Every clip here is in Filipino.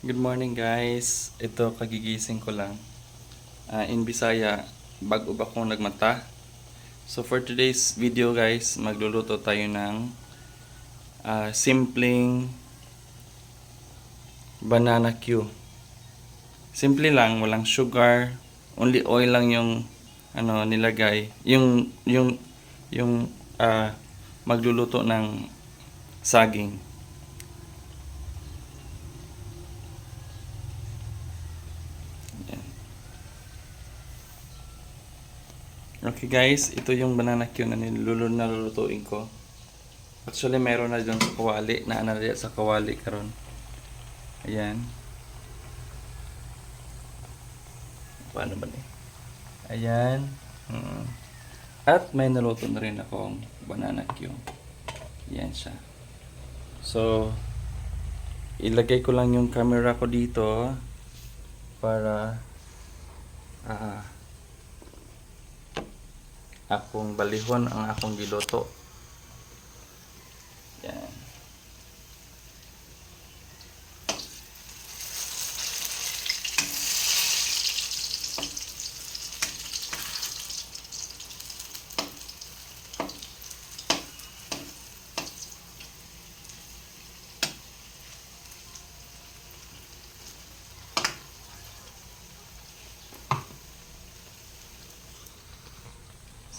Good morning guys. Ito kagigising ko lang. Ah, in Bisaya, bago ba kong nagmata? So for today's video guys, magluluto tayo ng ah, simpleng banana Q. Simple lang, walang sugar, only oil lang yung ano nilagay. Yung yung yung ah, magluluto ng saging. Okay guys, ito yung banana Q na niluluto na lulutuin ko. Actually, meron na dyan sa kawali, na na sa kawali karon. Ayan. Paano ba ni? Ayan. Mm. At may naluto na rin akong banana Q. Yan siya. So, ilagay ko lang yung camera ko dito para ah akong balihon ang akong giluto. Yan.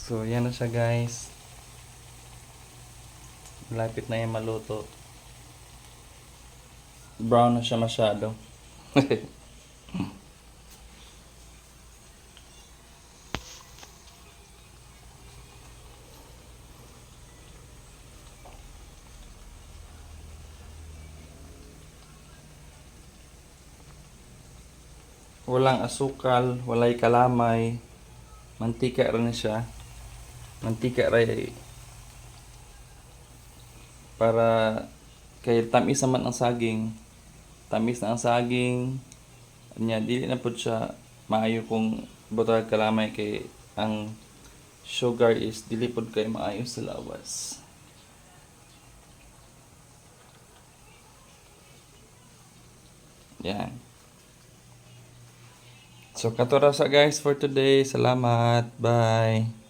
So, yan na siya guys. Malapit na yung maluto. Brown na siya masyado. Walang asukal, walay kalamay. Mantika rin siya. Mantika rin para kay tamis naman ang saging. Tamis na ang saging. Anya dili na pud siya maayo kung butag kalamay kay ang sugar is dili pud kay maayo sa lawas. Yan. So kato ra sa guys for today. Salamat. Bye.